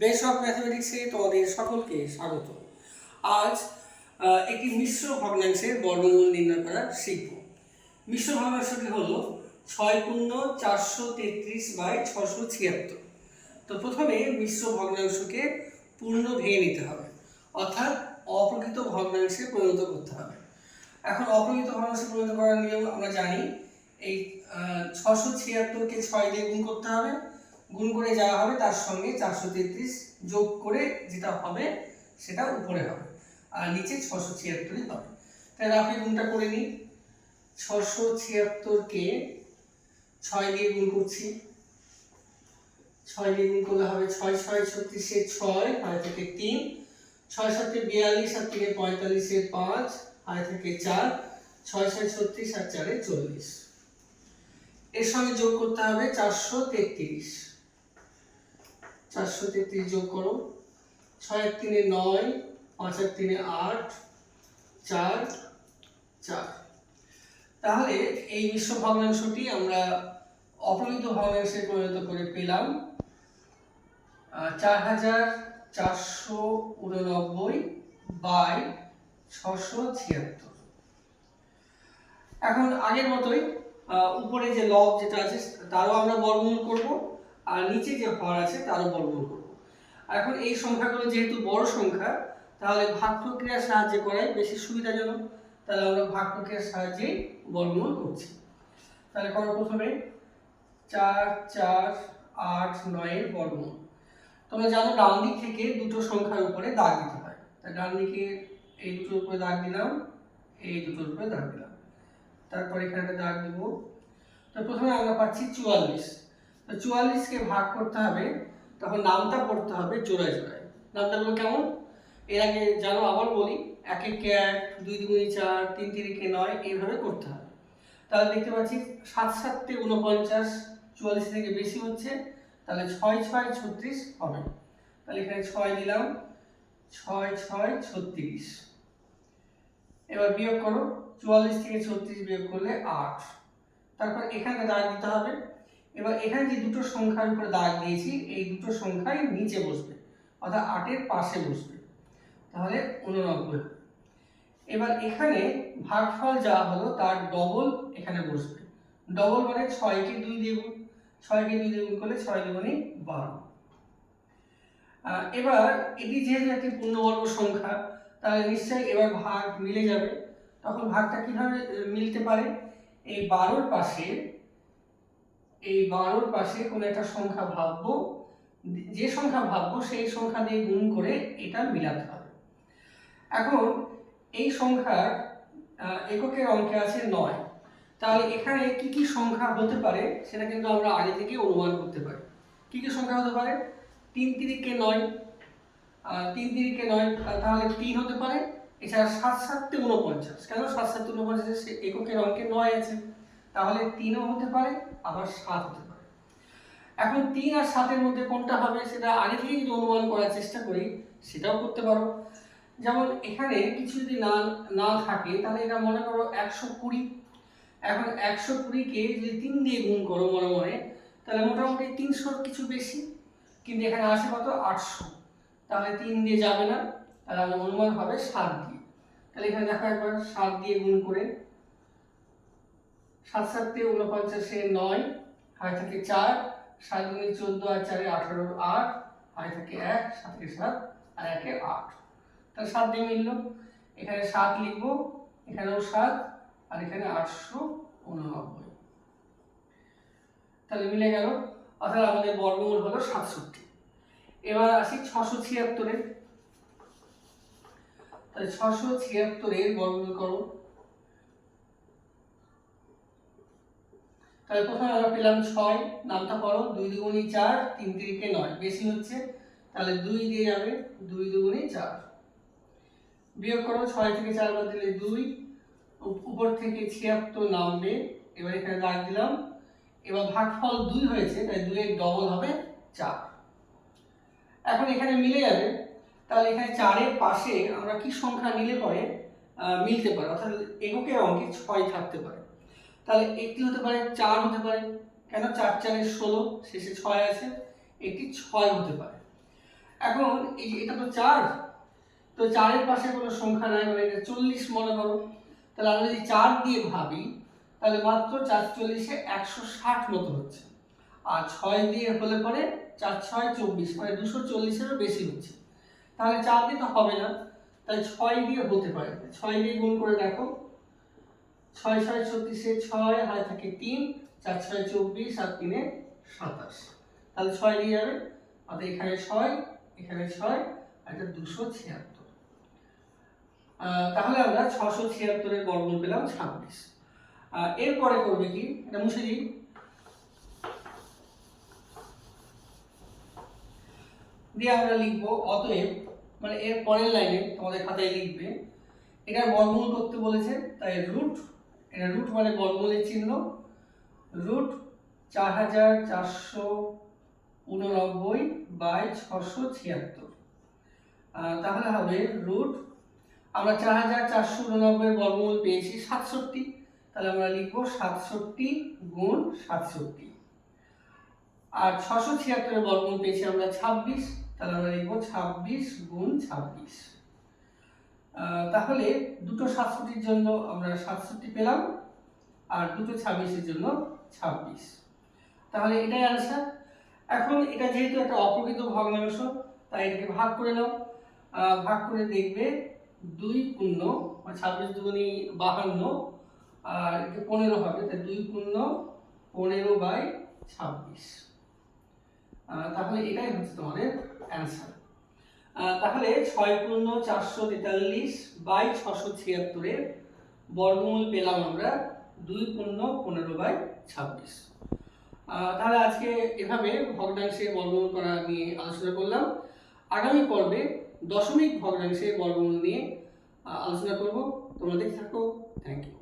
Base of ম্যাথমেটিক্সে তোমাদের সকলকে স্বাগত। আজ একটি মিশ্র ভগ্নাংশের বর্গমূল নির্ণয় করা শিখব মিশ্র ভগ্নাংশটি হলো ছয় পূর্ণ চারশো তেত্রিশ বাই ছশো ছিয়াত্তর। তো প্রথমে মিশ্র ভগ্নাংশকে পূর্ণ ভেঙে নিতে হবে, অর্থাৎ অপ্রকৃত ভগ্নাংশে পরিণত করতে হবে। এখন অপ্রকৃত ভগ্নাংশে পরিণত করার নিয়ম আমরা জানি, এই ছশো ছিয়াত্তরকে ছয় দিয়ে গুণ করতে হবে গুণ করে যা হবে, তার সঙ্গে চারশো তেত্রিশ যোগ করে যেটা হবে সেটা উপরে হবে, আর নিচে ছশো ছিয়াত্তরই হবে। তাহলে আপনি গুণটা করে নিন ছশো ছিয়াত্তরকে ছয় দিয়ে গুণ করছি। ছয় দিয়ে গুণ করলে হবে ছয় ছয় ছত্রিশে ছয়, হয় থেকে তিন। ছয় সাতে বিয়াল্লিশ, আর তিনে পঁয়তাল্লিশে পাঁচ, হয় থেকে চার। ছয় ছয় ছত্রিশ, আর চারে চল্লিশ। এর সঙ্গে যোগ করতে হবে চারশো তেত্রিশ। চারশো তেত্রিশ যোগ করো। ছয় এক তিনে নয়, পাঁচ এক তিনে আট, চার চার। তাহলে এই বিশ্ব ভগ্নাংশটি আমরা অপ্রমিত ভগ্নাংশে পরিণত করে পেলাম। চার হাজার চারশো উননব্বই বাই ছশো ছিয়াত্তর। এখন আগের মতোই উপরে যে লব যেটা আছে, তারও আমরা বর্গমূল করব। আর নিচে যে হর আছে তারও বর্গমূল করব। এখন এই সংখ্যাগুলো যেহেতু বড় সংখ্যা, তাহলে ভাগ প্রক্রিয়ার সাহায্যে করাই বেশি সুবিধাজনক। তাহলে আমরা ভাগ প্রক্রিয়ার সাহায্যেই বর্গমূল করছি। তাহলে করো প্রথমে চার চার, আট, নয়ের বর্গমূল তোমরা জানো ডান দিক থেকে দুটো সংখ্যার উপরে দাগ দিতে হয়। তাই ডান দিকে এই দুটোর উপরে দাগ দিলাম, এই দুটোর উপরে দাগ দিলাম। তারপর এখানে একটা দাগ দেবো। তো প্রথমে আমরা পাচ্ছি চুয়াল্লিশ। তো চুয়াল্লিশকে ভাগ করতে হবে, তখন নামটা পড়তে হবে জোড়ায় জোড়ায় নামটাগুলো কেমন? এর আগে জানো, আবার বলি, এক এক এক, দুই দুগুণি চার, তিন তিরিকে নয়, এইভাবে করতে হবে। তাহলে দেখতে পাচ্ছি, সাত সাতটে উনপঞ্চাশ চুয়াল্লিশ থেকে বেশি হচ্ছে, তাহলে ছয় ছয় ছত্রিশ হবে। তাহলে এখানে ছয় দিলাম, ছয় ছয় ছত্রিশ। এবার বিয়োগ করো, চুয়াল্লিশ থেকে ছত্রিশ বিয়োগ করলে আট। তারপর এখানে দাগ দিতে হবে এবার এখানে যে দুটো সংখ্যার উপরে দাগ দিয়েছি, এই দুটো সংখ্যাই নিচে বসবে, অর্থাৎ আটের পাশে বসবে। তাহলে উননব্বই এবার এখানে ভাগফল যা হলো তার ডবল এখানে বসবে। ডবল মানে ছয়কে দুই দিয়ে ছয়কে দুই দিয়ে করলে ছয় দুগুণে বারো। এবার এটি যেহেতু একটি পূর্ণবর্গ সংখ্যা, তাহলে নিশ্চয়ই এবার ভাগ মিলে যাবে। তখন ভাগটা কীভাবে মিলতে পারে? এই বারোর পাশে এই বারোর পাশে কোনো একটা সংখ্যা ভাববো, যে সংখ্যা ভাববো সেই সংখ্যা দিয়ে গুণ করে এটা মিলাতে হবে। এখন এই সংখ্যার এককের অঙ্কে আছে নয়। তাহলে এখানে কি কি সংখ্যা হতে পারে সেটা কিন্তু আমরা আগে থেকে অনুমান করতে পারি। কি কি সংখ্যা হতে পারে? তিন তিরিকে নয়। তিন তিরিকে নয় তাহলে তিন হতে পারে? এছাড়া সাত সাততে উনপঞ্চাশ কেন সাত সাততে সে এককের অঙ্কে নয় আছে। তাহলে তিনও হতে পারে, আবার সাত হতে পারে। এখন তিন আর সাতের মধ্যে কোনটা হবে সেটা আগে থেকে যদি অনুমান করার চেষ্টা করি, সেটাও করতে পারো। যেমন এখানে কিছু যদি না না থাকে, তাহলে এটা মনে করো একশো কুড়ি। এখন একশো কুড়িকে যদি তিন দিয়ে গুণ করো মনে মনে, তাহলে মোটামুটি তিনশোর কিছু বেশি, কিন্তু এখানে আসে কত? আটশো। তাহলে তিন দিয়ে যাবে না, তাহলে অনুমান হবে সাত দিয়ে। তাহলে এখানে দেখো একবার, সাত দিয়ে গুণ করে সাত সাততে উনপঞ্চাশে নয় হয় থাকে চার, সাত দুই চোদ্দ আর চারে আঠারো আট হয় থাকে এক সাতকে সাত আর একে আট। তাহলে সাত দিয়ে মিলল। এখানে সাত লিখব, এখানেও সাত, আর এখানে আটশো উননব্বই। তাহলে মিলে গেল। অর্থাৎ আমাদের বর্গমূল হলো সাতষট্টি। এবার আসি ছশো ছিয়াত্তরে তাহলে ছশো ছিয়াত্তরের বর্গমূল করো। তাহলে প্রথমে আমরা পেলাম ছয়, নামটা পড়ো, দুই দুগুণি চার, তিন তিরিকে নয়। বেশি হচ্ছে, তাহলে দুই দিয়ে যাবে দুই দুগুণি চার। বিয়োগ করো, ছয় থেকে চার বাদ দিলে দুই উপর থেকে ছিয়াত্তর নামবে, এবার এখানে দাগ দিলাম। এবার ভাগফল দুই হয়েছে, তাই দুইয়ের ডবল হবে চার। এখন এখানে মিলে যাবে, তাহলে এখানে চারের পাশে আমরা কি সংখ্যা নিলে পরে মিলতে পারে, অর্থাৎ এককের অঙ্কে ছয় থাকতে পারে। তাহলে একটি হতে পারে চার হতে পারে। কেন? চার চারের ষোলো, শেষে ছয় আছে। একটি ছয় হতে পারে। এখন এই এটা তো চার, তো চারের পাশে কোনো সংখ্যা নাই মানে এটা চল্লিশ মনে করো। তাহলে আমরা যদি চার দিয়ে ভাবি, তাহলে মাত্র চার চল্লিশে একশো ষাট মতো হচ্ছে। আর ছয় দিয়ে হলে পরে চার ছয় চব্বিশ মানে দুশো চল্লিশেরও বেশি হচ্ছে। তাহলে চার দিয়ে তো হবে না। তাহলে ছয় দিয়ে হতে পারে। ছয় দিয়ে গুণ করে দেখো। ছয় ছয় ছত্রিশে ছয় হাতে থাকে তিন, চার ছয় চব্বিশ আর তিনে সাতাশ। তাহলে ছয় দিয়ে যাবে। অর্থাৎ এখানে ছয় এখানে ছয়, আর এটা দুশো ছিয়াত্তর। তাহলে আমরা ছশো ছিয়াত্তরের বর্গমূল পেলাম ছাব্বিশ। এরপরে করবে কি? এটা মুছে দিই। দিয়ে আমরা লিখব, অতএব মানে এর পরের লাইনে তোমাদের খাতায় লিখবে, এটার বর্গমূল করতে বলেছে, তাই রুট এটা রুট মানে বর্গমূলের চিহ্ন। রুট চার হাজার চারশো উননব্বই বাই ছশো ছিয়াত্তর। তাহলে হবে রুট আমরা চার হাজার চারশো উননব্বই বর্গমূল পেয়েছি সাতষট্টি। তাহলে আমরা লিখব সাতষট্টি গুণ সাতষট্টি। আর ছশো ছিয়াত্তরের বর্গমূল পেয়েছি আমরা ছাব্বিশ। তাহলে আমরা লিখব ছাব্বিশ গুণ ছাব্বিশ। তাহলে দুটো সাতষট্টির জন্য আমরা সাতষট্টি পেলাম, আর দুটো ছাব্বিশের জন্য ছাব্বিশ। তাহলে এটাই আনসার এখন এটা যেহেতু একটা অপ্রকৃত ভগ্নাংশ, তাই এটাকে ভাগ করে নাও। ভাগ করে দেখবে দুই পূর্ণ মানে ছাব্বিশ দুগুণি বাহান্ন, আর এটা পনেরো হবে, তাই দুই পূর্ণ পনেরো বাই ছাব্বিশ। তাহলে এটাই হচ্ছে তোমাদের অ্যান্সার তাহলে ছয় পূর্ণ চারশো তেতাল্লিশ বাই ছশো ছিয়াত্তরের বর্গমূল পেলাম আমরা দুই পূর্ণ পনেরো বাই ছাব্বিশ। তাহলে আজকে এভাবে ভগ্নাংশে বর্গমূল করা নিয়ে আলোচনা করলাম। আগামী পর্বে দশমিক ভগ্নাংশে বর্গমূল নিয়ে আলোচনা করব। তোমরা দেখে থাকো। Thank you